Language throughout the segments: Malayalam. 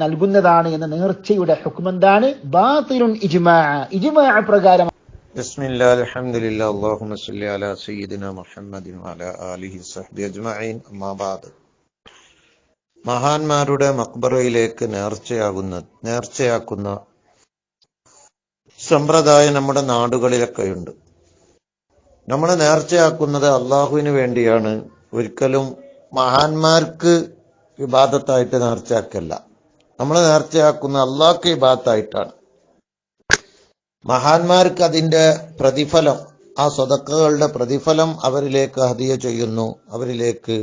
നൽകുന്നതാണ് എന്ന നേർച്ചയുടെ ഹുക്കുമെന്താണ് ബാത്തിലുൻ ഇജ്മാ ഇജ്മാ പ്രകാരം بسم الله الحمد لله اللهم صل على سيدنا محمد وعلى آله وصحبه أجمعين أما بعد മഹാന്മാരുടെ മക്ബറയിലേക്ക് നേർച്ചയാകുന്ന നേർച്ചയാക്കുന്ന സമ്പ്രദായം നമ്മുടെ നാടുകളിലൊക്കെയുണ്ട് നമ്മൾ നേർച്ചയാക്കുന്നത് അള്ളാഹുവിന് വേണ്ടിയാണ് ഒരിക്കലും മഹാന്മാർക്ക് വിവാദത്തായിട്ട് നേർച്ചയാക്കല്ല നമ്മൾ നേർച്ചയാക്കുന്ന അള്ളാഹ്ക്ക് ഇബാത്തായിട്ടാണ് മഹാന്മാർക്ക് അതിന്റെ പ്രതിഫലം ആ സ്വതക്കകളുടെ പ്രതിഫലം അവരിലേക്ക് ഹതിയ ചെയ്യുന്നു അവരിലേക്ക്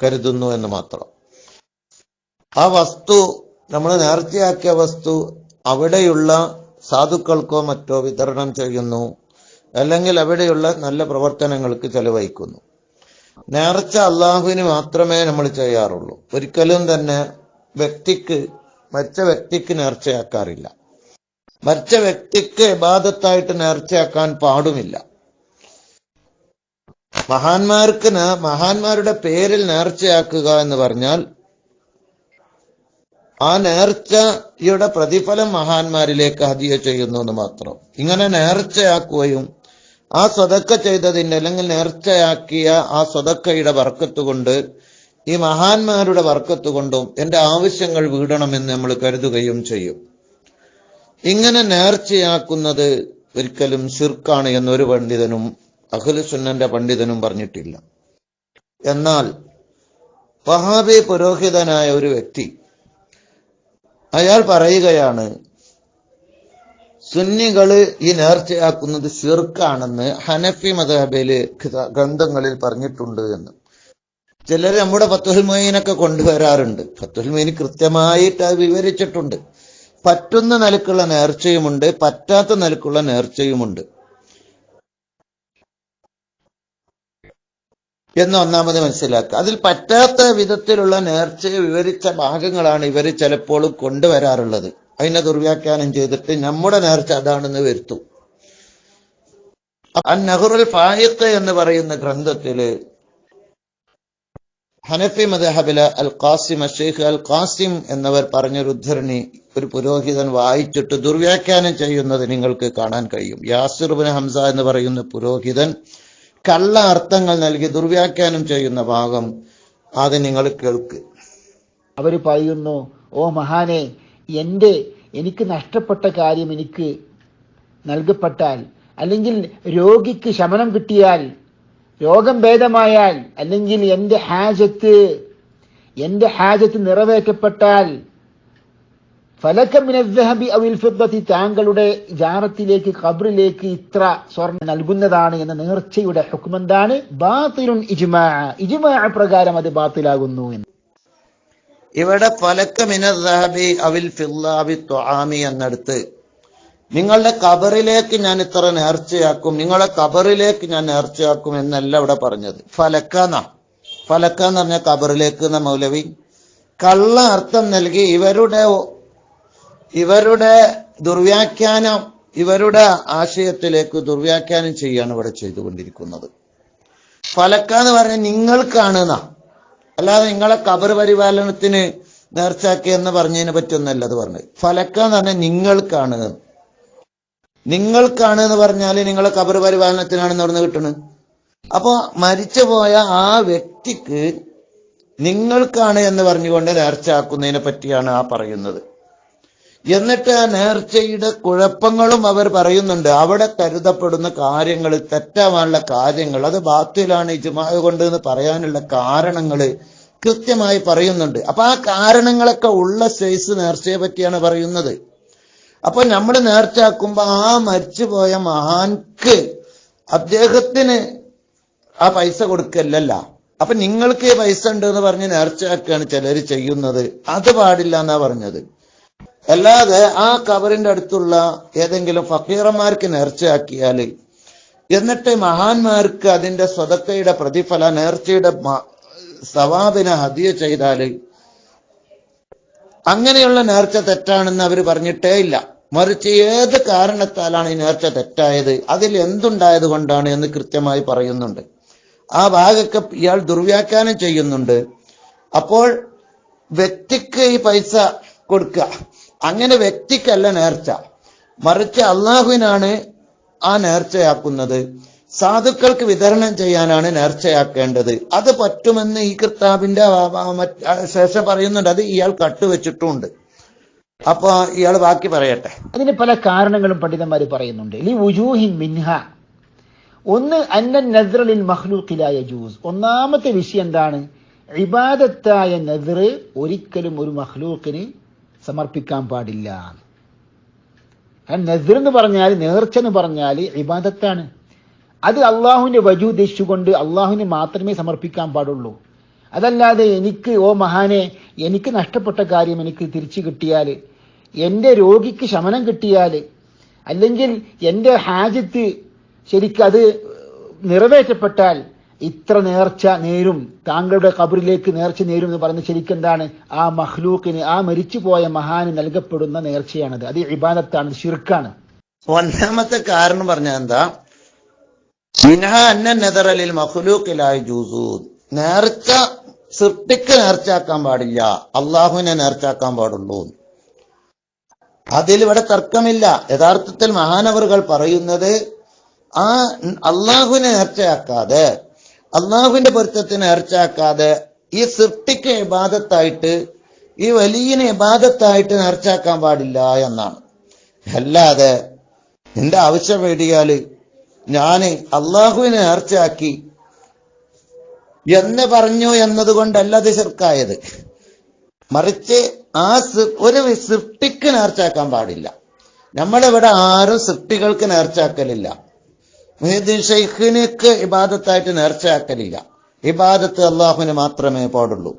കരുതുന്നു എന്ന് മാത്രം. ആ വസ്തു നമ്മൾ നേർച്ചയാക്കിയ വസ്തു അവിടെയുള്ള സാധുക്കൾക്കോ മറ്റോ വിതരണം ചെയ്യുന്നു അല്ലെങ്കിൽ അവിടെയുള്ള നല്ല പ്രവർത്തനങ്ങൾക്ക് ചെലവഴിക്കുന്നു. നേർച്ച അള്ളാഹുവിന് മാത്രമേ നമ്മൾ ചെയ്യാറുള്ളൂ. ഒരിക്കലും തന്നെ വ്യക്തിക്ക് മരിച്ച വ്യക്തിക്ക് നേർച്ചയാക്കാറില്ല. മരിച്ച വ്യക്തിക്ക് ഇബാദത്തായിട്ട് നേർച്ചയാക്കാൻ പാടുമില്ല. മഹാന്മാർക്ക് മഹാന്മാരുടെ പേരിൽ നേർച്ചയാക്കുക എന്ന് പറഞ്ഞാൽ ആ നേർച്ചയുടെ പ്രതിഫലം മഹാന്മാരിലേക്ക് ഹദിയ ചെയ്യുന്നു എന്ന് മാത്രം. ഇങ്ങനെ നേർച്ചയാക്കുകയും ആ സ്വതക്ക ചെയ്തതിന്റെ അല്ലെങ്കിൽ നേർച്ചയാക്കിയ ആ സ്വതക്കയുടെ വർക്കത്ത് കൊണ്ട് ഈ മഹാന്മാരുടെ വർക്കത്ത് കൊണ്ടും എന്റെ ആവശ്യങ്ങൾ വീടണമെന്ന് നമ്മൾ കരുതുകയും ചെയ്യും. ഇങ്ങനെ നേർച്ചയാക്കുന്നത് ഒരിക്കലും ശിർക്കാണ് എന്നൊരു പണ്ഡിതനും അഖിലുസുന്നന്റെ പണ്ഡിതനും പറഞ്ഞിട്ടില്ല. എന്നാൽ വഹാബി പുരോഹിതനായ ഒരു വ്യക്തി അയാൾ പറയുകയാണ് സുന്നികൾ ഈ നേർച്ചയാക്കുന്നത് ഷിർക്കാണെന്ന് ഹനഫി മദഹബിൽ ഗ്രന്ഥങ്ങളിൽ പറഞ്ഞിട്ടുണ്ട് എന്ന്. ചിലർ നമ്മുടെ ഫത്തുൽ മൊയ്നൊക്കെ കൊണ്ടുവരാറുണ്ട്. ഫത്തുൽ മൊയ്ന് കൃത്യമായിട്ട് അത് വിവരിച്ചിട്ടുണ്ട്. പറ്റുന്ന നിലക്കുള്ള നേർച്ചയുമുണ്ട് പറ്റാത്ത നിലക്കുള്ള നേർച്ചയുമുണ്ട്. എന്ന് ഒന്നാമത് മനസ്സിലാക്കുക. അതിൽ പറ്റാത്ത വിധത്തിലുള്ള നേർച്ചയെ വിവരിച്ച ഭാഗങ്ങളാണ് ഇവർ ചിലപ്പോൾ കൊണ്ടുവരാറുള്ളത്. അതിനെ ദുർവ്യാഖ്യാനം ചെയ്തിട്ട് നമ്മുടെ നേർച്ച അതാണെന്ന് വരുത്തും. ആ നെഹ്റുൽ ഫായിഖ് എന്ന് പറയുന്ന ഗ്രന്ഥത്തിൽ ഹനഫി മദഹബില അൽ ഖാസിം അഷേഖ് അൽ ഖാസിം എന്നവർ പറഞ്ഞൊരു ഉദ്ധരണി ഒരു പുരോഹിതൻ വായിച്ചിട്ട് ദുർവ്യാഖ്യാനം ചെയ്യുന്നത് നിങ്ങൾക്ക് കാണാൻ കഴിയും. യാസിർബിൻ ഹംസ എന്ന് പറയുന്ന പുരോഹിതൻ കള്ള അർത്ഥങ്ങൾ നൽകി ദുർവ്യാഖ്യാനം ചെയ്യുന്ന ഭാഗം അത് നിങ്ങൾ കേൾക്ക്. അവർ പറയുന്നു ഓ മഹാനെ എന്റെ എനിക്ക് നഷ്ടപ്പെട്ട കാര്യം എനിക്ക് നൽകപ്പെട്ടാൽ അല്ലെങ്കിൽ രോഗിക്ക് ശമനം കിട്ടിയാൽ രോഗം ഭേദമായാൽ അല്ലെങ്കിൽ എന്റെ ഹാജത്ത് എന്റെ ഹാജത്ത് നിറവേറ്റപ്പെട്ടാൽ ഫലക്കം അവിൽ താങ്കളുടെ ജാറത്തിലേക്ക് ഖബറിലേക്ക് ഇത്ര സ്വർണം നൽകുന്നതാണ് എന്ന നേർച്ചയുടെ ഹുക്കുമെന്താണ്? ബാത്തിലുൻ ഇജ്മാ ഇജ്മാ പ്രകാരം അത് ബാത്തിലാകുന്നു എന്ന്. ഇവിടെ ഫലക്കമിനബി അവിൽ ഫില്ലാബി ത്വാമി എന്നിടത്ത് നിങ്ങളുടെ കബറിലേക്ക് ഞാൻ ഇത്ര നേർച്ചയാക്കും നിങ്ങളെ കബറിലേക്ക് ഞാൻ നേർച്ചയാക്കും എന്നല്ല ഇവിടെ പറഞ്ഞത്. ഫലക്കാന്ന ഫലക്ക എന്ന് പറഞ്ഞ കബറിലേക്ക് എന്ന മൗലവി? കള്ള അർത്ഥം നൽകി ഇവരുടെ ഇവരുടെ ദുർവ്യാഖ്യാനം ഇവരുടെ ആശയത്തിലേക്ക് ദുർവ്യാഖ്യാനം ചെയ്യാണ് ഇവിടെ ചെയ്തുകൊണ്ടിരിക്കുന്നത്. ഫലക്ക എന്ന് പറഞ്ഞ നിങ്ങൾക്കാണ് എന്നാ? അല്ലാതെ നിങ്ങളെ കബർ പരിപാലനത്തിന് നേർച്ചാക്കി എന്ന് പറഞ്ഞതിനെ പറ്റൊന്നല്ല അത് പറഞ്ഞത്. ഫലക്ക എന്ന് പറഞ്ഞാൽ നിങ്ങൾക്കാണ്. നിങ്ങൾക്കാണ് എന്ന് പറഞ്ഞാൽ നിങ്ങളെ കബർ പരിപാലനത്തിനാണെന്ന് പറഞ്ഞ് കിട്ടണ്? മരിച്ചു പോയ ആ വ്യക്തിക്ക് നിങ്ങൾക്കാണ് എന്ന് പറഞ്ഞുകൊണ്ട് നേർച്ചയാക്കുന്നതിനെ പറ്റിയാണ് ആ പറയുന്നത്. എന്നിട്ട് ആ നേർച്ചയുടെ കുഴപ്പങ്ങളും അവർ പറയുന്നുണ്ട്. അവിടെ കരുതപ്പെടുന്ന കാര്യങ്ങൾ തെറ്റാവാനുള്ള കാര്യങ്ങൾ അത് ബാത്തിലാണ് ഇജുമായ കൊണ്ട് എന്ന് പറയാനുള്ള കാരണങ്ങൾ കൃത്യമായി പറയുന്നുണ്ട്. അപ്പൊ ആ കാരണങ്ങളൊക്കെ ഉള്ള സൈസ് നേർച്ചയെ പറ്റിയാണ് പറയുന്നത്. അപ്പൊ നമ്മൾ നേർച്ചാക്കുമ്പോ ആ മരിച്ചുപോയ മഹാൻക്ക് അദ്ദേഹത്തിന് ആ പൈസ കൊടുക്കല്ലല്ല. അപ്പൊ നിങ്ങൾക്ക് ഈ പൈസ ഉണ്ട് എന്ന് പറഞ്ഞ് നേർച്ചയാക്കുകയാണ് ചിലർ ചെയ്യുന്നത്. അത് പാടില്ല എന്നാ പറഞ്ഞത്. അല്ലാതെ ആ കബറിന്റെ അടുത്തുള്ള ഏതെങ്കിലും ഫക്കീറന്മാർക്ക് നേർച്ചയാക്കിയാൽ എന്നിട്ട് മഹാന്മാർക്ക് അതിന്റെ സ്വതക്കയുടെ പ്രതിഫല നേർച്ചയുടെ സവാബിനെ ഹതിയ ചെയ്താൽ അങ്ങനെയുള്ള നേർച്ച തെറ്റാണെന്ന് അവർ പറഞ്ഞിട്ടേ ഇല്ല. മറിച്ച് ഏത് കാരണത്താലാണ് ഈ നേർച്ച തെറ്റായത്? അതിൽ എന്തുണ്ടായത് കൊണ്ടാണ് എന്ന് കൃത്യമായി പറയുന്നുണ്ട്. ആ ഭാഗമൊക്കെ ഇയാൾ ദുർവ്യാഖ്യാനം ചെയ്യുന്നുണ്ട്. അപ്പോൾ വ്യക്തിക്ക് ഈ പൈസ കൊടുക്കുക. അങ്ങനെ വ്യക്തിക്കല്ല നേർച്ച. മറിച്ച് അള്ളാഹുവിനാണ് ആ നേർച്ചയാക്കുന്നത്. സാധുക്കൾക്ക് വിതരണം ചെയ്യാനാണ് നേർച്ചയാക്കേണ്ടത്. അത് പറ്റുമെന്ന് ഈ ആ ശേഷം പറയുന്നുണ്ട്. അത് ഇയാൾ കട്ടുവെച്ചിട്ടുമുണ്ട് അപ്പൊ ഇയാൾ ബാക്കി പറയട്ടെ. അതിന് പല കാരണങ്ങളും പണ്ഡിതന്മാർ പറയുന്നുണ്ട്. മിൻഹ. ഒന്ന് അന്നൻ നദ്റലിൽ മഹ്ലൂക്കിലായ ജൂസ്. ഒന്നാമത്തെ വിഷയം എന്താണ്? ഇബാദത്തായ നദ്ർ ഒരിക്കലും ഒരു മഹ്ലൂക്കിന് സമർപ്പിക്കാൻ പാടില്ല. നദ്ർ എന്ന് പറഞ്ഞാൽ നേർച്ച എന്ന് പറഞ്ഞാൽ ഇബാദത്താണ്. അത് അള്ളാഹുവിന്റെ വജു ഉദ്ദേശിച്ചുകൊണ്ട് അള്ളാഹുവിന് മാത്രമേ സമർപ്പിക്കാൻ പാടുള്ളൂ. അതല്ലാതെ എനിക്ക് ഓ മഹാനെ എനിക്ക് നഷ്ടപ്പെട്ട കാര്യം എനിക്ക് തിരിച്ചു കിട്ടിയാൽ എന്റെ രോഗിക്ക് ശമനം കിട്ടിയാൽ അല്ലെങ്കിൽ എന്റെ ഹാജത്ത് ശരിക്കത് നിറവേറ്റപ്പെട്ടാൽ ഇത്ര നേർച്ച നേരും താങ്കളുടെ കബറിലേക്ക് നേർച്ച നേരും എന്ന് പറയുന്നത് ശരിക്കെന്താണ് ആ മഹ്ലൂക്കിന് ആ മരിച്ചുപോയ മഹാന് നൽകപ്പെടുന്ന നേർച്ചയാണത്. അത് ഇബാദത്താണ് ഷിർക്കാണ് ഒന്നാമത്തെ കാരണം പറഞ്ഞ എന്താ? മിൻഹ അന്ന നെതറലിൽ മഹ്ലൂക്കിലായി ജൂസു. നേർച്ച സൃഷ്ടിക്ക് നേർച്ചാക്കാൻ പാടില്ല. അള്ളാഹുവിനെ നേർച്ചാക്കാൻ പാടുള്ളൂ. ഇവിടെ തർക്കമില്ല. യഥാർത്ഥത്തിൽ മഹാനവറുകൾ പറയുന്നത് ആ അള്ളാഹുവിനെ നേർച്ചയാക്കാതെ അള്ളാഹുവിന്റെ പൊരുത്തത്തിന് നേർച്ചയാക്കാതെ ഈ സൃഷ്ടിക്ക് ഇബാദത്തായിട്ട് ഈ വലിയനെ ഇബാദത്തായിട്ട് നേർച്ചാക്കാൻ പാടില്ല എന്നാണ്. അല്ലാതെ എന്റെ ആവശ്യം വേടിയാൽ ഞാൻ അള്ളാഹുവിനെ നേർച്ചയാക്കി. എന്ന് പറഞ്ഞു എന്നതുകൊണ്ടല്ല അത് ചെറുക്കായത് മറിച്ച് ആ ഒരു സൃഷ്ടിക്ക് നേർച്ചാക്കാൻ പാടില്ല. നമ്മളിവിടെ ആരും സൃഷ്ടികൾക്ക് നേർച്ചാക്കലില്ല മുഹീദ്ദീൻ ഷെയ്ഖിനിക്ക് ഇബാദത്തായിട്ട് നേർച്ചയാക്കലില്ല. ഇബാദത്ത് അള്ളാഹുവിന് മാത്രമേ പാടുള്ളൂ.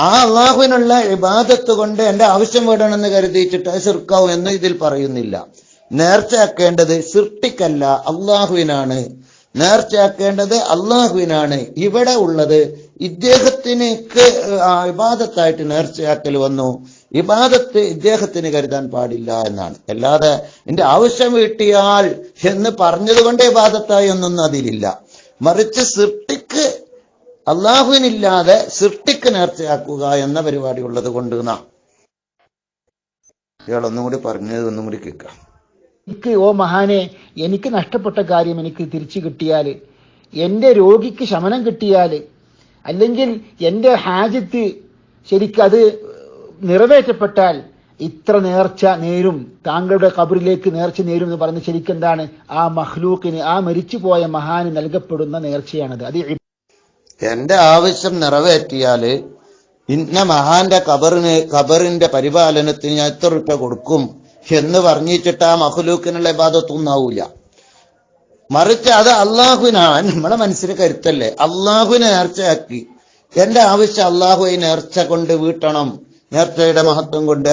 ആ അള്ളാഹുവിനുള്ള ഇബാദത്ത് കൊണ്ട് എന്റെ ആവശ്യം വേണമെന്ന് കരുതിയിട്ടിട്ട് ചെറുക്കാവും എന്ന് ഇതിൽ പറയുന്നില്ല. നേർച്ചയാക്കേണ്ടത് സൃഷ്ടിക്കല്ല അള്ളാഹുവിനാണ്. നേർച്ചയാക്കേണ്ടത് അള്ളാഹുവിനാണ്. ഇവിടെ ഉള്ളത് ഇദ്ദേഹത്തിനേക്ക് വിവാദത്തായിട്ട് നേർച്ചയാക്കൽ വന്നു. ഇബാദത്ത് ഇദ്ദേഹത്തിന് കരുതാൻ പാടില്ല എന്നാണ്. അല്ലാതെ എന്റെ ആവശ്യം വീട്ടിയാൽ എന്ന് പറഞ്ഞതുകൊണ്ട് ഇബാദത്തായി ഒന്നും അതിലില്ല. മറിച്ച് സൃഷ്ടിക്ക് അള്ളാഹുവിനില്ലാതെ സൃഷ്ടിക്ക് നേർച്ചയാക്കുക എന്ന പരിപാടി ഉള്ളത് കൊണ്ട് നാം ഇയാൾ ഒന്നും കൂടി പറഞ്ഞത് ഒന്നും കൂടി കേൾക്കാം. എനിക്ക് ഓ മഹാനെ എനിക്ക് നഷ്ടപ്പെട്ട കാര്യം എനിക്ക് തിരിച്ചു കിട്ടിയാൽ എന്റെ രോഗിക്ക് ശമനം കിട്ടിയാൽ അല്ലെങ്കിൽ എന്റെ ഹാജത്ത് ശരിക്കത് നിറവേറ്റപ്പെട്ടാൽ ഇത്ര നേർച്ച നേരും താങ്കളുടെ കബറിലേക്ക് നേർച്ച നേരും എന്ന് പറയുന്നത് ശരിക്കെന്താണ്? ആ മഹ്ലൂക്കിന് ആ മരിച്ചുപോയ മഹാന് നൽകപ്പെടുന്ന നേർച്ചയാണത്. അത് എന്റെ ആവശ്യം നിറവേറ്റിയാൽ ഇന്ന മഹാന്റെ കബറിന് കബറിന്റെ പരിപാലനത്തിന് ഞാൻ എത്ര രൂപ കൊടുക്കും? എന്ന് പറഞ്ഞിട്ട് ആ മഹ്ലൂക്കിനുള്ള ഇബാദത്തൊന്നും ആവൂല മറിച്ച് അത് അള്ളാഹുവിനാണ്. നമ്മളെ മനസ്സിന് കരുത്തല്ലേ? അള്ളാഹുവിനെ നേർച്ചയാക്കി. എന്റെ ആവശ്യം അള്ളാഹു ഈ നേർച്ച കൊണ്ട് വീട്ടണം. നേർച്ചയുടെ മഹത്വം കൊണ്ട്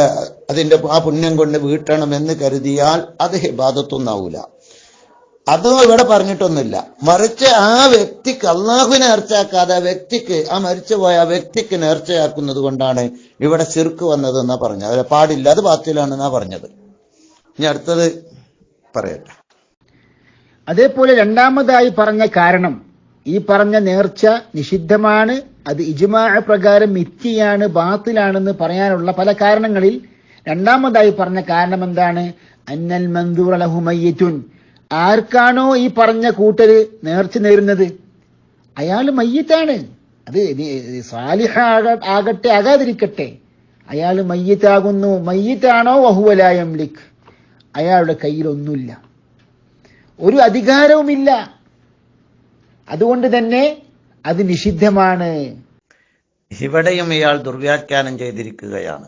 അതിന്റെ ആ പുണ്യം കൊണ്ട് വീട്ടണം എന്ന് കരുതിയാൽ അത് ഹിബാദത്തൊന്നാവൂല അതും ഇവിടെ പറഞ്ഞിട്ടൊന്നുമില്ല. മറിച്ച് ആ വ്യക്തിക്ക് അള്ളാഹുവിനെ നേർച്ചയാക്കാതെ ആ വ്യക്തിക്ക് ആ മരിച്ചുപോയ ആ വ്യക്തിക്ക് നേർച്ചയാക്കുന്നത് കൊണ്ടാണ് ഇവിടെ ചെറുക്ക് വന്നത് എന്നാ പറഞ്ഞത് പാടില്ല അത് ബാത്തിലാണെന്നാ പറഞ്ഞത്. ഇനി അടുത്തത് പറയട്ടെ. അതേപോലെ രണ്ടാമതായി പറഞ്ഞ കാരണം ഈ പറഞ്ഞ നേർച്ച നിഷിദ്ധമാണ് അത് ഇജ്മാ പ്രകാരം മിഥ്യയാണ് ബാത്തിലാണെന്ന് പറയാനുള്ള പല കാരണങ്ങളിൽ രണ്ടാമതായി പറഞ്ഞ കാരണം എന്താണ്? അന്നൽ മന്ദൂർ അലഹുമയ്യറ്റുൻ ആർക്കാണോ ഈ പറഞ്ഞ കൂട്ടര് നേർച്ച നേരുന്നത്? അയാൾ മയ്യത്താണ്. അത് സാലിഹ ആക- ആകട്ടെ ആകാതിരിക്കട്ടെ. അയാൾ മയ്യത്താകുന്നു. മയ്യത്താണോ വഹുവലായം ലിഖ് അയാളുടെ കയ്യിലൊന്നുമില്ല. ഒരു അധികാരവുമില്ല. അതുകൊണ്ട് തന്നെ അത് നിഷിദ്ധമാണ്. ഇവിടെയും ഇയാൾ ദുർവ്യാഖ്യാനം ചെയ്തിരിക്കുകയാണ്.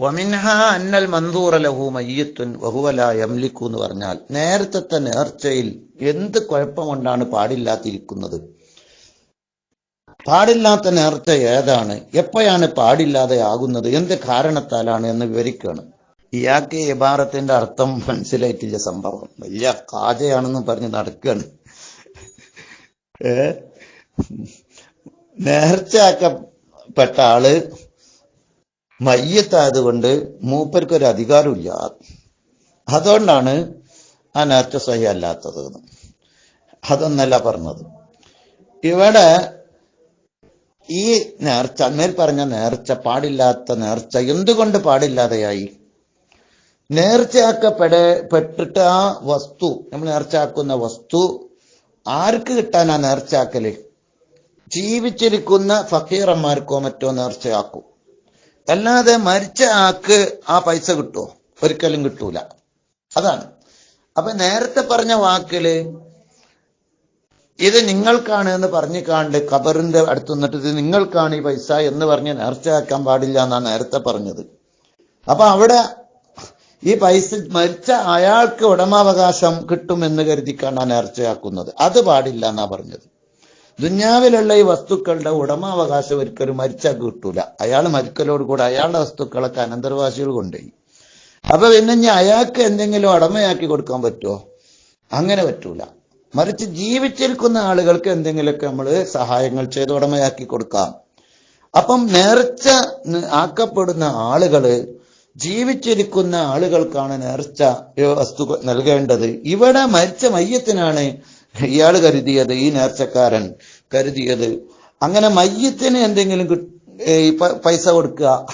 വമിൻഹ അന്നൽ മന്ദൂറ ലഹു മയ്യത്തുൻ വഹുവല യംലിക്കു എന്ന് പറഞ്ഞാൽ നേരത്തെ നേർച്ചയിൽ എന്ത് കുഴപ്പം കൊണ്ടാണ് പാടില്ലാത്തിരിക്കുന്നത് പാടില്ലാത്ത നേർച്ച ഏതാണ്? എപ്പോഴാണ് പാടില്ലാതെ ആകുന്നത് എന്ത് കാരണത്താലാണ് എന്ന് വിവരിക്കുകയാണ്. ഇയാൾക്ക് ഇബാറത്തിന്റെ അർത്ഥം മനസ്സിലായിട്ടില്ല സംഭവം. വലിയ കാജയാണെന്ന് പറഞ്ഞ് നടക്കുകയാണ് ഏ? നേർച്ചയാക്കപ്പെട്ട ആൾ മയ്യത്തായതുകൊണ്ട് മൂപ്പർക്ക് ഒരു അധികാരമില്ല. അതുകൊണ്ടാണ് ആ നേർച്ച സഹി അല്ലാത്തത് അതൊന്നല്ല പറഞ്ഞത്. ഇവിടെ ഈ നേർച്ച മേൽ പറഞ്ഞ നേർച്ച പാടില്ലാത്ത നേർച്ച എന്തുകൊണ്ട് പാടില്ലാതെയായി? നേർച്ചയാക്കപ്പെട പെട്ടിട്ട് ആ വസ്തു നമ്മൾ നേർച്ചയാക്കുന്ന വസ്തു ആർക്ക് കിട്ടാനാ നേർച്ചയാക്കൽ? ജീവിച്ചിരിക്കുന്ന ഫക്കീറന്മാർക്കോ മറ്റോ നേർച്ചയാക്കും. അല്ലാതെ മരിച്ച ആക്ക് ആ പൈസ കിട്ടുമോ ഒരിക്കലും കിട്ടൂല. അതാണ്. അപ്പൊ നേരത്തെ പറഞ്ഞ വാക്കിൽ ഇത് നിങ്ങൾക്കാണ് എന്ന് പറഞ്ഞു കാണ്ട് ഖബറിന്റെ അടുത്ത് നിന്നിട്ട് ഇത് നിങ്ങൾക്കാണ് ഈ പൈസ എന്ന് പറഞ്ഞ് നേർച്ചയാക്കാൻ പാടില്ല എന്നാണ് നേരത്തെ പറഞ്ഞത്. അപ്പൊ അവിടെ ഈ പൈസ മരിച്ച അയാൾക്ക് ഉടമാവകാശം കിട്ടുമെന്ന് കരുതിക്കാണ് നേർച്ചയാക്കുന്നത് അത് പാടില്ല എന്നാ പറഞ്ഞത്. ദുന്യാവിലുള്ള ഈ വസ്തുക്കളുടെ ഉടമാവകാശം ഒരിക്കലും മരിച്ചാൽ കിട്ടൂല. അയാൾ മരിക്കലോട് കൂടെ അയാളുടെ വസ്തുക്കളൊക്കെ അനന്തരവാസികൾ കൊണ്ടുപോയി. അപ്പൊ പിന്നെ ഇനി അയാൾക്ക് എന്തെങ്കിലും ഉടമയാക്കി കൊടുക്കാൻ പറ്റുമോ അങ്ങനെ പറ്റൂല. മറിച്ച് ജീവിച്ചിരിക്കുന്ന ആളുകൾക്ക് എന്തെങ്കിലുമൊക്കെ നമ്മൾ സഹായങ്ങൾ ചെയ്ത് ഉടമയാക്കി കൊടുക്കാം. അപ്പം നേർച്ച ആക്കപ്പെടുന്ന ആളുകൾ ജീവിച്ചിരിക്കുന്ന ആളുകൾക്കാണ് നേർച്ച വസ്തു നൽകേണ്ടത്. ഇവിടെ മരിച്ച മയ്യത്തിനാണ് ഇയാൾ കരുതിയത് ഈ നേർച്ചക്കാരൻ കരുതിയത്. അങ്ങനെ മയ്യത്തിന് എന്തെങ്കിലും പൈസ കൊടുക്കുക.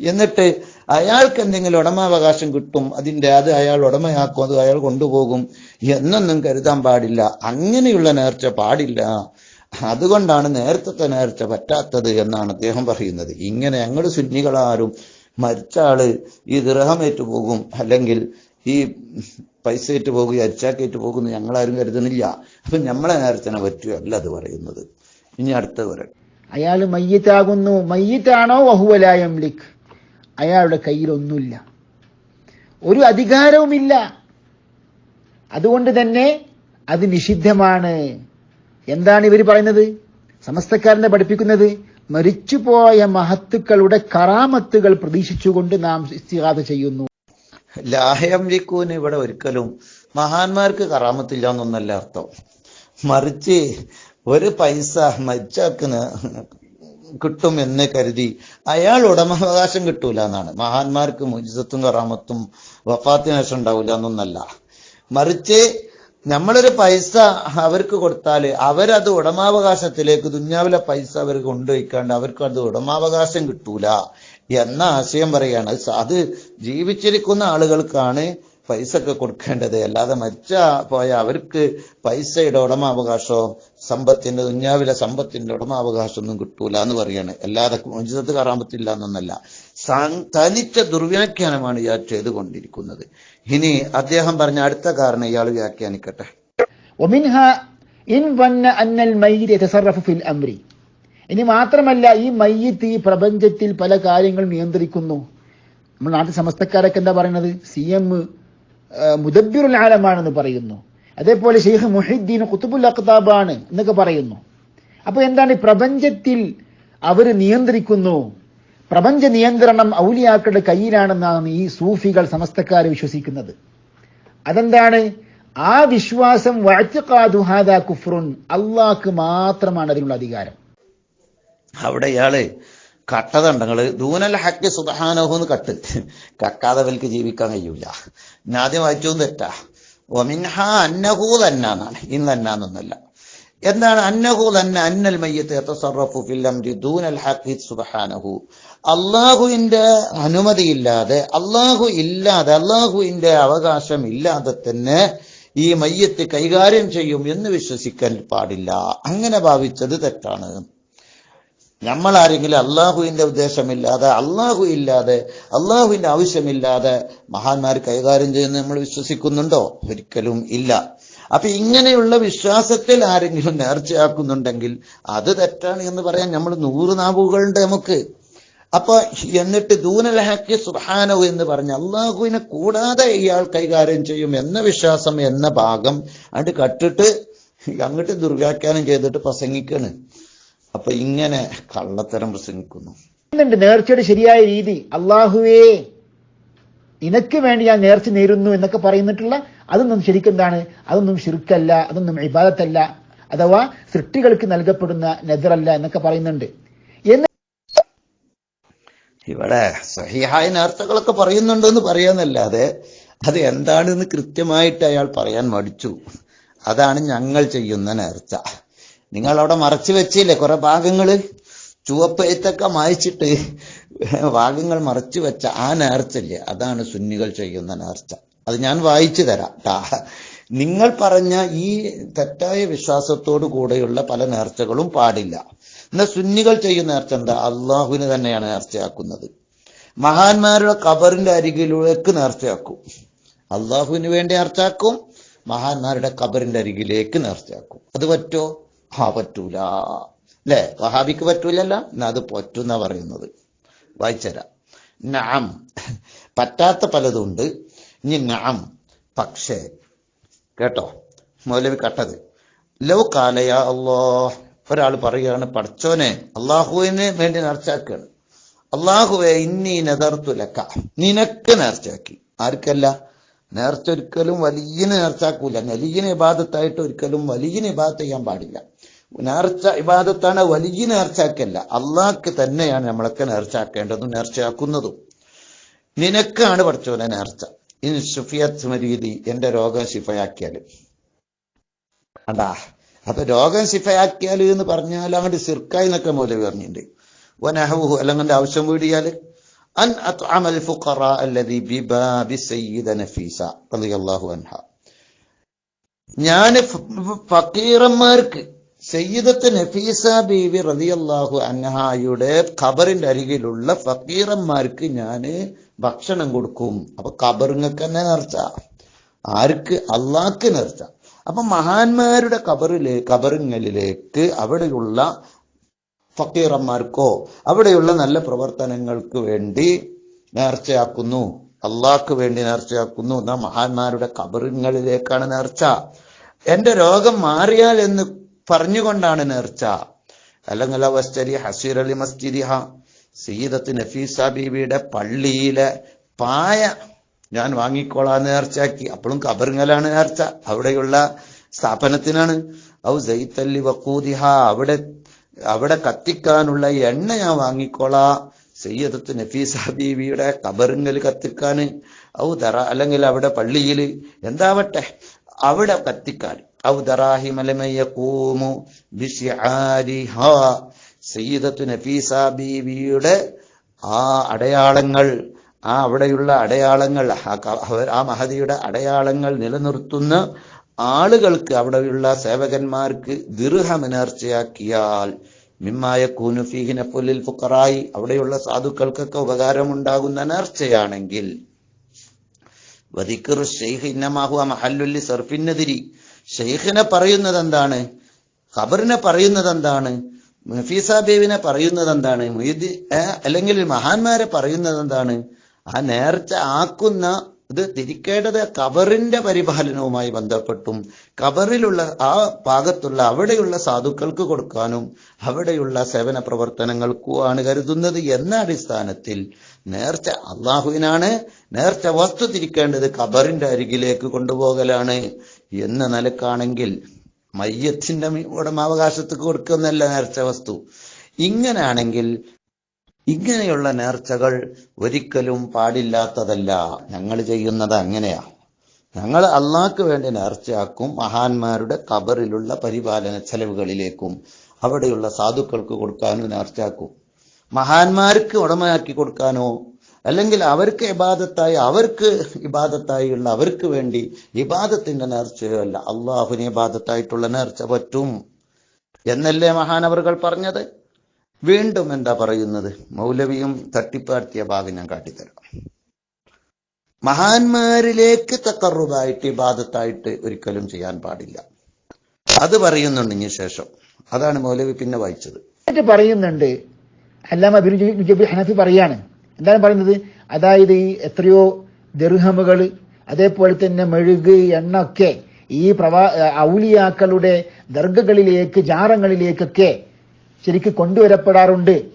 എന്നിട്ട് അയാൾക്ക് എന്തെങ്കിലും ഉടമാവകാശം കിട്ടും. അതിന്റെ അത് അയാൾ ഉടമയാക്കും അത് അയാൾ കൊണ്ടുപോകും എന്നൊന്നും കരുതാൻ പാടില്ല. അങ്ങനെയുള്ള നേർച്ച പാടില്ല. അതുകൊണ്ടാണ് നേരത്തെ നേർച്ച പറ്റാത്തത് എന്നാണ് അദ്ദേഹം പറയുന്നത്. ഇങ്ങനെ ഞങ്ങൾ സുന്നികളാരും മരിച്ച ആൾ ഈ ദൃഹമേറ്റു പോകും അല്ലെങ്കിൽ ഈ പൈസ ഏറ്റു പോകും അരിച്ചാക്കേറ്റ് പോകും എന്ന് ഞങ്ങളാരും കരുതുന്നില്ല. അപ്പൊ നമ്മളെ നേർച്ചനെ പറ്റുകയല്ല അത് പറയുന്നത്. ഇനി അടുത്ത വരട്ടെ അയാൾ മയ്യത്താകുന്നു. മയ്യത്താണോ? വഹുവലായം ലിഖ് അയാളുടെ കയ്യിലൊന്നുമില്ല. ഒരു അധികാരവുമില്ല. അതുകൊണ്ട് തന്നെ അത് നിഷിദ്ധമാണ്. എന്താണ് ഇവർ പറയുന്നത്? സമസ്തക്കാരനെ പഠിപ്പിക്കുന്നത്? മരിച്ചുപോയ മഹത്തുക്കളുടെ കറാമത്തുകൾ പ്രതീക്ഷിച്ചുകൊണ്ട് നാം ഇസ്തിഹാദ ചെയ്യുന്നു. ലാഹയം ലിക്കൂന് ഇവിടെ ഒരിക്കലും മഹാന്മാർക്ക് കറാമത്തില്ല എന്നൊന്നല്ല അർത്ഥം. മറിച്ച് ഒരു പൈസ മരിച്ചാക്കിന് കിട്ടും എന്ന് കരുതി അയാൾ ഉടമാവകാശം കിട്ടൂല എന്നാണ് മഹാന്മാർക്ക് മുജിസത്തും കറാമത്തും വഫാത്തിന് ഉണ്ടാവില്ല എന്നൊന്നല്ല. മറിച്ച് നമ്മളൊരു പൈസ അവർക്ക് കൊടുത്താൽ അവരത് ഉടമാവകാശത്തിലേക്ക് ദുന്യാവിലെ പൈസ അവർ കൊണ്ടുപോയിക്കാണ്ട് അവർക്ക് അത് ഉടമാവകാശം കിട്ടൂല എന്ന ആശയം പറയാണ് അത് ജീവിച്ചിരിക്കുന്ന ആളുകൾക്കാണ് പൈസ ഒക്കെ കൊടുക്കേണ്ടത്. അല്ലാതെ മരിച്ച പോയ അവർക്ക് പൈസയുടെ ഉടമാവകാശവും സമ്പത്തിന്റെ ദുഞ്ഞാവിലെ സമ്പത്തിന്റെ ഉടമാവകാശം ഒന്നും കിട്ടൂല എന്ന് പറയാണ്. അല്ലാതെ മോചിതത്ത് കറാമത്തില്ല എന്നൊന്നല്ല. തനിച്ച ദുർവ്യാഖ്യാനമാണ് ഇയാൾ ചെയ്തുകൊണ്ടിരിക്കുന്നത് ഇനി അദ്ദേഹം പറഞ്ഞ അടുത്ത കാരണം ഇയാൾ വ്യാഖ്യാനിക്കട്ടെ. ഇനി മാത്രമല്ല ഈ മയ്യത്ത് ഈ പ്രപഞ്ചത്തിൽ പല കാര്യങ്ങൾ നിയന്ത്രിക്കുന്നു. നമ്മുടെ നാട്ടിൽ സമസ്തക്കാരൊക്കെ എന്താ പറയുന്നത്? സി എം മുദബിറുൽ ആലമാണെന്ന് പറയുന്നു. അതേപോലെ ഷെയ്ഖ് മുഹിദ്ദീൻ കുത്തുബുൽ അഖ്താബാണ് എന്നൊക്കെ പറയുന്നു. അപ്പോൾ എന്താണ് പ്രപഞ്ചത്തിൽ അവർ നിയന്ത്രിക്കുന്നു? പ്രപഞ്ച നിയന്ത്രണം ഔലിയാക്കളുടെ കയ്യിലാണെന്നാണ് ഈ സൂഫികൾ സമസ്തക്കാർ വിശ്വസിക്കുന്നത്. അതെന്താണ്? ആ വിശ്വാസം വാഴ്ചക്കാതുഹാദ കുഫ്റുൻ അള്ളാഹ്ക്ക് മാത്രമാണ് അതിനുള്ള അധികാരം. അവിടെ ഇയാൾ കട്ടതണ്ടങ്ങൾ ദൂനൽ ഹക്ക് എന്ന് കട്ട്. കക്കാതെ വലിക്ക് ജീവിക്കാൻ കഴിയൂല. ഞാൻ ആദ്യം വായിച്ചു തെറ്റാ. ഒമിൻഹ അന്നഹൂ തന്നാന്നാണ്. ഇന്ന് തന്നാന്നൊന്നല്ല എന്താണ് അന്നഹു തന്നെ അന്നൽ മയ്യത്ത് ഫിൽ അംരി ദൂനൽ ഹക്കി സുബ്ഹാനഹു? അള്ളാഹുവിന്റെ അനുമതിയില്ലാതെ അള്ളാഹു ഇല്ലാതെ അള്ളാഹുവിന്റെ അവകാശം ഇല്ലാതെ തന്നെ ഈ മയ്യത്ത് കൈകാര്യം ചെയ്യും എന്ന് വിശ്വസിക്കാൻ പാടില്ല. അങ്ങനെ ഭാവിച്ചത് തെറ്റാണ്. നമ്മൾ ആരെങ്കിലും അള്ളാഹുവിന്റെ ഉദ്ദേശമില്ലാതെ അള്ളാഹു ഇല്ലാതെ അള്ളാഹുവിന്റെ ആവശ്യമില്ലാതെ മഹാന്മാർ കൈകാര്യം ചെയ്യുന്ന നമ്മൾ വിശ്വസിക്കുന്നുണ്ടോ? ഒരിക്കലും ഇല്ല. അപ്പൊ ഇങ്ങനെയുള്ള വിശ്വാസത്തിൽ ആരെങ്കിലും നേർച്ചയാക്കുന്നുണ്ടെങ്കിൽ അത് തെറ്റാണ് എന്ന് പറയാൻ നമ്മൾ നൂറ് നാവുകളുണ്ട് നമുക്ക്. അപ്പൊ എന്നിട്ട് ദൂനലഹക്ക് സുഹാനവ് എന്ന് പറഞ്ഞ അള്ളാഹുവിനെ കൂടാതെ ഇയാൾ കൈകാര്യം ചെയ്യും എന്ന വിശ്വാസം എന്ന ഭാഗം അത് കട്ടിട്ട് അങ്ങോട്ട് ദുർവ്യാഖ്യാനം ചെയ്തിട്ട് പ്രസംഗിക്കാണ്. അപ്പൊ ഇങ്ങനെ കള്ളത്തരം പ്രസംഗിക്കുന്നു. നേർച്ചയുടെ ശരിയായ രീതി. അള്ളാഹുവേ നിനക്ക് വേണ്ടി ഞാൻ നേർച്ച നേരുന്നു എന്നൊക്കെ പറയുന്നിട്ടുള്ള അതൊന്നും ശരിക്കും എന്താണ് അതൊന്നും ശിർക്കല്ല അതൊന്നും ഇബാദത്തല്ല അഥവാ സൃഷ്ടികൾക്ക് നൽകപ്പെടുന്ന നെതറല്ല എന്നൊക്കെ പറയുന്നുണ്ട്. ഇവിടെ സഹിഹായ നേർച്ചകളൊക്കെ പറയുന്നുണ്ടെന്ന് പറയാന്നല്ലാതെ അത് എന്താണെന്ന് കൃത്യമായിട്ട് അയാൾ പറയാൻ മടിച്ചു. അതാണ് ഞങ്ങൾ ചെയ്യുന്ന നേർച്ച. നിങ്ങൾ അവിടെ മറച്ചു വെച്ചില്ലേ കുറെ ഭാഗങ്ങൾ ചുവപ്പ് എഴുത്തൊക്കെ മായച്ചിട്ട് ഭാഗങ്ങൾ മറച്ചു വെച്ച ആ നേർച്ചല്ലേ അതാണ് സുന്നികൾ ചെയ്യുന്ന നേർച്ച. അത് ഞാൻ വായിച്ചു തരാം നിങ്ങൾ പറഞ്ഞ ഈ തെറ്റായ വിശ്വാസത്തോടു കൂടെയുള്ള പല നേർച്ചകളും പാടില്ല. എന്നാൽ സുന്നികൾ ചെയ്യുന്ന നേർച്ച എന്താ? അള്ളാഹുവിന് തന്നെയാണ് നേർച്ചയാക്കുന്നത്. മഹാന്മാരുടെ കബറിന്റെ അരികിലേക്ക് നേർച്ചയാക്കും. അള്ളാഹുവിന് വേണ്ടി നേർച്ചയാക്കും മഹാന്മാരുടെ കബറിന്റെ അരികിലേക്ക് നേർച്ചയാക്കും. അത് പറ്റോ? ആ പറ്റൂല. അല്ലേ? വഹാബിക്ക് പറ്റൂലല്ല? എന്നാ അത് പറ്റൂന്നാ പറയുന്നത്. വായിച്ചരാം നാം പറ്റാത്ത പലതുണ്ട്. ഇനി നാം പക്ഷേ കേട്ടോ? മൗലവി കട്ടത്. ലോ കാലയ അള്ളാ ഒരാൾ പറയുകയാണ് പഠിച്ചോനെ അള്ളാഹുവിന് വേണ്ടി നേർച്ചാക്കുകയാണ് അള്ളാഹുവെ ഇന്നി നെതർത്തുലക്ക നിനക്ക് നേർച്ചയാക്കി. ആർക്കല്ല? നേർച്ച ഒരിക്കലും വലിയ നേർച്ചാക്കൂല വലിയ ഇബാദത്തായിട്ട് ഒരിക്കലും വലിയ ഇബാദത്ത് ചെയ്യാൻ പാടില്ല. നേർച്ച ഇബാദത്താണ് വലിയ നേർച്ചാക്കല്ല അള്ളാഹ്ക്ക് തന്നെയാണ് നമ്മളൊക്കെ നേർച്ചാക്കേണ്ടതും നേർച്ചയാക്കുന്നതും. നിനക്കാണ് പഠിച്ചോനെ നേർച്ച. ഇൻ സുഫിയത്ത് സ്മരീതി എന്റെ രോഗം ശിഫയാക്കിയാൽ അണ്ടാ അപ്പൊ രോഗം സിഫയാക്കിയാൽ എന്ന് പറഞ്ഞാൽ അങ്ങോട്ട് സിർക്കായി എന്നൊക്കെ മൂലം പറഞ്ഞിട്ടുണ്ട്. വനഹുഹു അല്ലെങ്കിൽ ആവശ്യം വീടിയാൽ. അൻ അത്അമൽ ഫുഖറ അല്ലദി ബിബാബി സയ്യിദ നഫീസ റളിയല്ലാഹു അൻഹ. ഞാൻ ഫക്കീറന്മാർക്ക് സയ്യിദത്ത് നഫീസ ബീവി റളിയല്ലാഹു അൻഹായുടെ ഖബറിന്റെ അരികിലുള്ള ഫക്കീറന്മാർക്ക് ഞാൻ ഭക്ഷണം കൊടുക്കും. അപ്പൊ ഖബറിങ്ങൾക്ക് തന്നെ നേർച്ച ആർക്ക്? അള്ളാഹ്ക്ക് നേർച്ച അപ്പൊ മഹാന്മാരുടെ കബറിലെ കബറുകളിലേക്ക് അവിടെയുള്ള ഫക്കീറന്മാർക്കോ അവിടെയുള്ള നല്ല പ്രവർത്തനങ്ങൾക്ക് വേണ്ടി നേർച്ചയാക്കുന്നു. അള്ളാഹ്ക്ക് വേണ്ടി നേർച്ചയാക്കുന്നു. എന്നാ മഹാന്മാരുടെ കബറിങ്ങളിലേക്കാണ് നേർച്ച. എന്റെ രോഗം മാറിയാൽ എന്ന് പറഞ്ഞുകൊണ്ടാണ് നേർച്ച. അല്ലെങ്കിൽ അവസ്ഥരി ഹസീർ അലി മസ്ജിദിഹ സീദത്ത് നഫീസ ബീവിയുടെ പള്ളിയിലെ പായ ഞാൻ വാങ്ങിക്കോളാം നേർച്ചയാക്കി. അപ്പോഴും കബറിങ്ങലാണ് നേർച്ച. അവിടെയുള്ള സ്ഥാപനത്തിനാണ്. ഔ സൈത്തല്ലി വക്കൂതിഹ അവിടെ അവിടെ കത്തിക്കാനുള്ള എണ്ണ ഞാൻ വാങ്ങിക്കോളാ. സയ്യദത്ത് നഫീസ ബീവിയുടെ കബറിങ്ങൽ കത്തിക്കാൻ. ഔ ദറ അല്ലെങ്കിൽ അവിടെ പള്ളിയിൽ എന്താവട്ടെ? അവിടെ കത്തിക്കാൻ. ഔ ദറാഹിമലമയ്യൂമു സയ്യിദത്ത് നഫീസ ബീവിയുടെ ആ അടയാളങ്ങൾ ആ അവിടെയുള്ള അടയാളങ്ങൾ ആ മഹതിയുടെ അടയാളങ്ങൾ നിലനിർത്തുന്ന ആളുകൾക്ക് അവിടെയുള്ള സേവകന്മാർക്ക് ദീർഘം നേർച്ചയാക്കിയാൽ മിമ്മായ കൂനുഫീഹിനെ പുല്ലിൽ ഫുക്കറായി അവിടെയുള്ള സാധുക്കൾക്കൊക്കെ ഉപകാരമുണ്ടാകുന്ന നേർച്ചയാണെങ്കിൽ വദിക്കർ ഷെയ്ഖ് ഇന്നമാഹുവ മഹല്ലുല്ലി സർഫിനെതിരി ഷെയ്ഖിനെ പറയുന്നത് എന്താണ് ഖബറിനെ പറയുന്നത് എന്താണ് നഫീസ ബേവിനെ പറയുന്നത് എന്താണ് മൊയ്തി അല്ലെങ്കിൽ മഹാന്മാരെ പറയുന്നത് എന്താണ് ആ നേർച്ച ആക്കുന്ന ഇത് തിരിക്കേണ്ടത് കബറിന്റെ പരിപാലനവുമായി ബന്ധപ്പെട്ടും കവറിലുള്ള ആ ഭാഗത്തുള്ള അവിടെയുള്ള സാധുക്കൾക്ക് കൊടുക്കാനും അവിടെയുള്ള സേവന പ്രവർത്തനങ്ങൾക്കുമാണ് കരുതുന്നത് എന്ന അടിസ്ഥാനത്തിൽ നേർച്ച അള്ളാഹുവിനാണ്. നേർച്ച വസ്തു തിരിക്കേണ്ടത് കബറിന്റെ അരികിലേക്ക് കൊണ്ടുപോകലാണ് എന്ന നിലക്കാണെങ്കിൽ മയ്യത്തിന്റെ ഉടമാവകാശത്തേക്ക് കൊടുക്കുന്നല്ല നേർച്ച വസ്തു. ഇങ്ങനെയാണെങ്കിൽ ഇങ്ങനെയുള്ള നേർച്ചകൾ ഒരിക്കലും പാടില്ലാത്തതല്ല. ഞങ്ങൾ ചെയ്യുന്നത് അങ്ങനെയാ. ഞങ്ങൾ അള്ളാഹ്ക്ക് വേണ്ടി നേർച്ചയാക്കും മഹാന്മാരുടെ കബറിലുള്ള പരിപാലന ചെലവുകളിലേക്കും അവിടെയുള്ള സാധുക്കൾക്ക് കൊടുക്കാനും നേർച്ചയാക്കും. മഹാന്മാർക്ക് ഉടമയാക്കി കൊടുക്കാനോ അല്ലെങ്കിൽ അവർക്ക് ഇബാദത്തായി അവർക്ക് ഇബാദത്തായുള്ള അവർക്ക് വേണ്ടി ഇബാദത്തിന്റെ നേർച്ചയോ അല്ല. അള്ളാഹുവിന് ഇബാദത്തായിട്ടുള്ള നേർച്ച പറ്റും എന്നല്ലേ മഹാനവറുകൾ പറഞ്ഞത്? വീണ്ടും എന്താ പറയുന്നത്? മൗലവിയും തട്ടിപ്പാർത്തിയ ഭാഗം ഞാൻ കാട്ടിത്തരാം. മഹാന്മാരിലേക്ക് തക്കറുതായിട്ട് ഇബാദത്തായിട്ട് ഒരിക്കലും ചെയ്യാൻ പാടില്ല. അത് പറയുന്നുണ്ട് ഇനി ശേഷം. അതാണ് മൗലവി പിന്നെ വായിച്ചത്. എന്നിട്ട് പറയുന്നുണ്ട്. അല്ലാമ അഭിരുചി ഹനഫി പറയാണ്. എന്താണ് പറയുന്നത്? അതായത് ഈ എത്രയോ ദർഹമുകൾ അതേപോലെ തന്നെ മെഴുക് എണ്ണ ഒക്കെ ഈ പ്രവാ ഔലിയാക്കളുടെ ദർഗകളിലേക്ക് ജാറങ്ങളിലേക്കൊക്കെ ശരിക്ക് കൊണ്ടുവരപ്പെടാറുണ്ട്.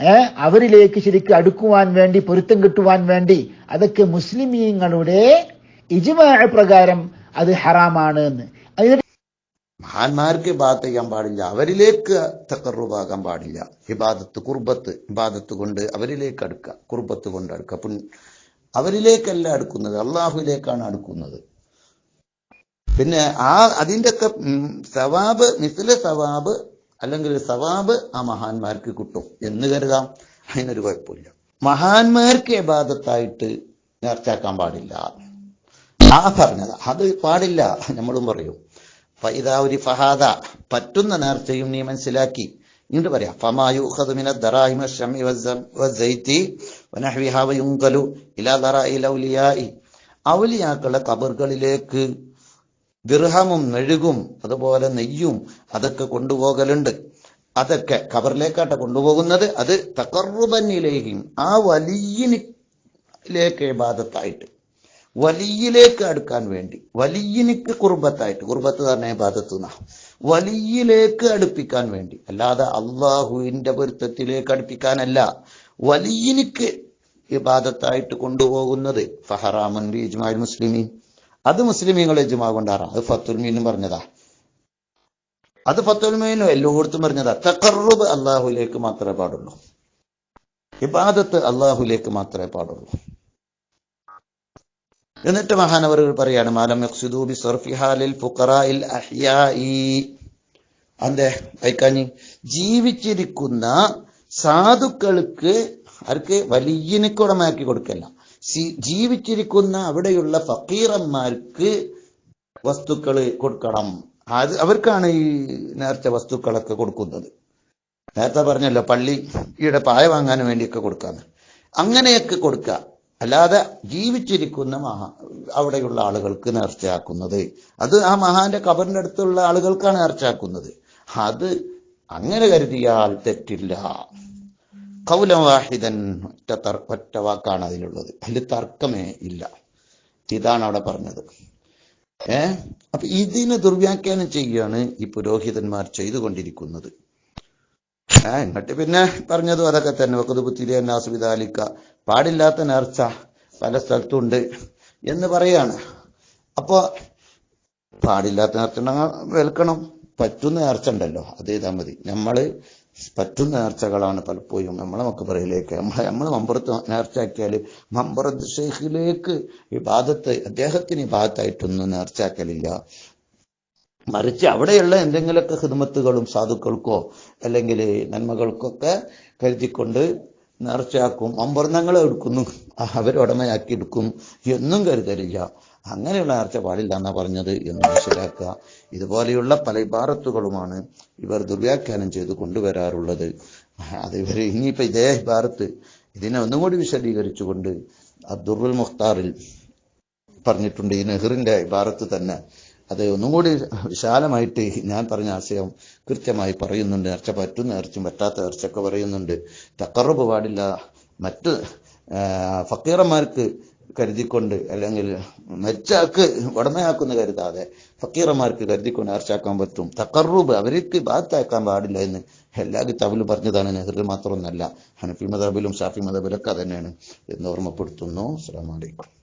ഏർ അവരിലേക്ക് ശരിക്ക് അടുക്കുവാൻ വേണ്ടി പൊരുത്തം കിട്ടുവാൻ വേണ്ടി അതൊക്കെ മുസ്ലിമീങ്ങളുടെ ഇജ്മാ പ്രകാരം അത് ഹറാമാണ് എന്ന്. മഹാന്മാർക്ക് ഇബാദത്ത് ചെയ്യാൻ പാടില്ല. അവരിലേക്ക് തക്കറുവാകാൻ പാടില്ല. ഇബാദത്ത് കുർബത്ത് ഇബാദത്ത് കൊണ്ട് അവരിലേക്ക് അടുക്കുക കുർബത്ത് കൊണ്ട് അടുക്കുക പുൻ അവരിലേക്കല്ല അടുക്കുന്നത് അള്ളാഹുവിലേക്കാണ് അടുക്കുന്നത്. പിന്നെ ആ അതിന്റെ ഒക്കെ സവാബ് മിസിലെ സവാബ് അല്ലെങ്കിൽ സവാബ് ആ മഹാന്മാർക്ക് കിട്ടും എന്ന് കരുതാം. അതിനൊരു കുഴപ്പമില്ല. മഹാന്മാർക്ക് എബാദത്തായിട്ട് നേർച്ചാക്കാൻ പാടില്ല. ആ പറഞ്ഞത്. അത് പാടില്ല. നമ്മളും പറയും. ഫൈദാ ഒരു ഫഹാദ. പറ്റുന്ന നേർച്ചയും നീ മനസ്സിലാക്കി. ഇങ്ങോട്ട് പറയാം. ഫമായുഖദു മിന ദറാഹിമ വയുങ്കലു ഇലാ ദറായി ലൗലിയായി ഔലിയാക്കളുടെ കബറുകളിലേക്ക് ദിർഹമും മെഴുകും അതുപോലെ നെയ്യും അതൊക്കെ കൊണ്ടുപോകലുണ്ട്. അതൊക്കെ കബറിലേക്കാട്ട കൊണ്ടുപോകുന്നത്. അത് തക്കറുബന്നിലേക്കും ആ വലിയനിലേക്ക് ബാധത്തായിട്ട് വലിയിലേക്ക് അടുക്കാൻ വേണ്ടി. വലിയനിക്ക് കുർബത്തായിട്ട്. കുർബത്ത് തന്നെ ബാധത്തുന്ന വലിയിലേക്ക് അടുപ്പിക്കാൻ വേണ്ടി. അല്ലാതെ അള്ളാഹുവിന്റെ പൊരുത്തത്തിലേക്ക് അടുപ്പിക്കാനല്ല. വലിയനിക്ക് ഇബാദത്തായിട്ട് കൊണ്ടുപോകുന്നത്. ഫഹറാമൻ ബിജ്മാൽ മുസ്ലിമീൻ. അത് മുസ്ലിമീങ്ങളെ ജുമാ കൊണ്ടാറാം. അത് ഫത്തുൽ മീനും പറഞ്ഞതാ. അത് ഫത്തുൽ മീനും എല്ലായിടത്തും പറഞ്ഞതാ. തക്കറുബ് അള്ളാഹുലേക്ക് മാത്രമേ പാടുള്ളൂ. ഇബാദത്ത് അള്ളാഹുലേക്ക് മാത്രമേ പാടുള്ളൂ. എന്നിട്ട് മഹാനവറുകൾ പറയാണ് മാലം യക്സുദൂബി സർഫിഹാലിൽ അഹ്യാഇ അതെ അയക്കാഞ്ഞി. ജീവിച്ചിരിക്കുന്ന സാധുക്കൾക്ക് ആർക്ക്? വലിയനിക്കുടമാക്കി കൊടുക്കല്ല. ജീവിച്ചിരിക്കുന്ന അവിടെയുള്ള ഫക്കീറന്മാർക്ക് വസ്തുക്കൾ കൊടുക്കണം. അത് അവർക്കാണ് ഈ നേരത്തെ വസ്തുക്കളൊക്കെ കൊടുക്കുന്നത്. നേരത്തെ പറഞ്ഞല്ലോ പള്ളിയുടെ പായ വാങ്ങാൻ വേണ്ടിയൊക്കെ കൊടുക്കാന്ന്. അങ്ങനെയൊക്കെ കൊടുക്കുക അല്ലാതെ ജീവിച്ചിരിക്കുന്ന മഹാ അവിടെയുള്ള ആളുകൾക്ക് നേർച്ചയാക്കുന്നത്. അത് ആ മഹാന്റെ കബറിന്റെ അടുത്തുള്ള ആളുകൾക്കാണ് നേർച്ചയാക്കുന്നത്. അത് അങ്ങനെ കരുതിയാൽ തെറ്റില്ല. കൗലം വാഹിദൻ ഒറ്റ തർ- ഒറ്റ വാക്കാണ് അതിലുള്ളത്. അതിൽ തർക്കമേ ഇല്ല. ഇതാണ് അവിടെ പറഞ്ഞത്. ഏ? അപ്പൊ ഇതിനെ ദുർവ്യാഖ്യാനം ചെയ്യുകയാണ് ഈ പുരോഹിതന്മാർ ചെയ്തുകൊണ്ടിരിക്കുന്നത്. ഏ? എന്നിട്ട് പിന്നെ പറഞ്ഞതും അതൊക്കെ തന്നെ. വക്കുതുപുത്തിരിയ നാസുവിതാലിക്ക പാടില്ലാത്ത നേർച്ച പല സ്ഥലത്തുണ്ട് എന്ന് പറയാണ്. അപ്പൊ പാടില്ലാത്ത നേർച്ച വെൽക്കണം. പറ്റുന്ന നേർച്ച ഉണ്ടല്ലോ. അത് ചെയ്താൽ മതി. നമ്മൾ പറ്റുന്ന നേർച്ചകളാണ് പലപ്പോഴും നമ്മളെ മക്കബറയിലേക്ക് നമ്മളെ നമ്മൾ മമ്പുറത്ത് നേർച്ചയാക്കിയാൽ മമ്പുറത്ത് ഷെയ്ഖിലേക്ക് ഭാഗത്ത് അദ്ദേഹത്തിന് ഈ ബാധത്തായിട്ടൊന്നും നേർച്ചയാക്കലില്ല. മറിച്ച് അവിടെയുള്ള എന്തെങ്കിലുമൊക്കെ ഹിദ്മത്തുകളും സാധുക്കൾക്കോ അല്ലെങ്കിൽ നന്മകൾക്കൊക്കെ കരുതിക്കൊണ്ട് നേർച്ചയാക്കും. അമ്പർണങ്ങളെ എടുക്കുന്നു. അവരുടമയാക്കി എടുക്കും. എന്നും കരുതലില്ല. അങ്ങനെയുള്ള നേർച്ച പാടില്ല എന്നാ പറഞ്ഞത് എന്ന് മനസ്സിലാക്കുക. ഇതുപോലെയുള്ള പല ഇബാറത്തുകളുമാണ് ഇവർ ദുർവ്യാഖ്യാനം ചെയ്ത് കൊണ്ടുവരാറുള്ളത്. അത് ഇവർ ഇനിയിപ്പോ ഇതേ ഇബാറത്ത് ഇതിനെ ഒന്നും കൂടി വിശദീകരിച്ചുകൊണ്ട് അബ്ദുറുൽ മുഖ്താറിൽ പറഞ്ഞിട്ടുണ്ട് ഈ നെഹ്റിന്റെ ഇബാറത്ത് തന്നെ. അത് ഒന്നും കൂടി വിശാലമായിട്ട് ഞാൻ പറഞ്ഞ ആശയം കൃത്യമായി പറയുന്നുണ്ട്. നേർച്ച പറ്റും നേർച്ചും പറ്റാത്ത നേർച്ചയൊക്കെ പറയുന്നുണ്ട്. തക്കറബ് പാടില്ല. മറ്റ് ഫക്കീറന്മാർക്ക് കരുതിക്കൊണ്ട് അല്ലെങ്കിൽ മെച്ചാക്ക് ഉടമയാക്കുന്ന കരുതാതെ ഫക്കീറന്മാർക്ക് കരുതിക്കൊണ്ട് ആർച്ചാക്കാൻ പറ്റും. തക്കറൂബ് അവർക്ക് ബാത്താക്കാൻ പാടില്ല എന്ന് എല്ലാ കിതാബിലും പറഞ്ഞതാണ്. നെഹ്റു മാത്രമൊന്നല്ല. ഹനഫി മതബിലും ഷാഫി മതബിലൊക്കെ തന്നെയാണ് എന്ന് ഓർമ്മപ്പെടുത്തുന്നു. അസ്സാം വലൈക്കും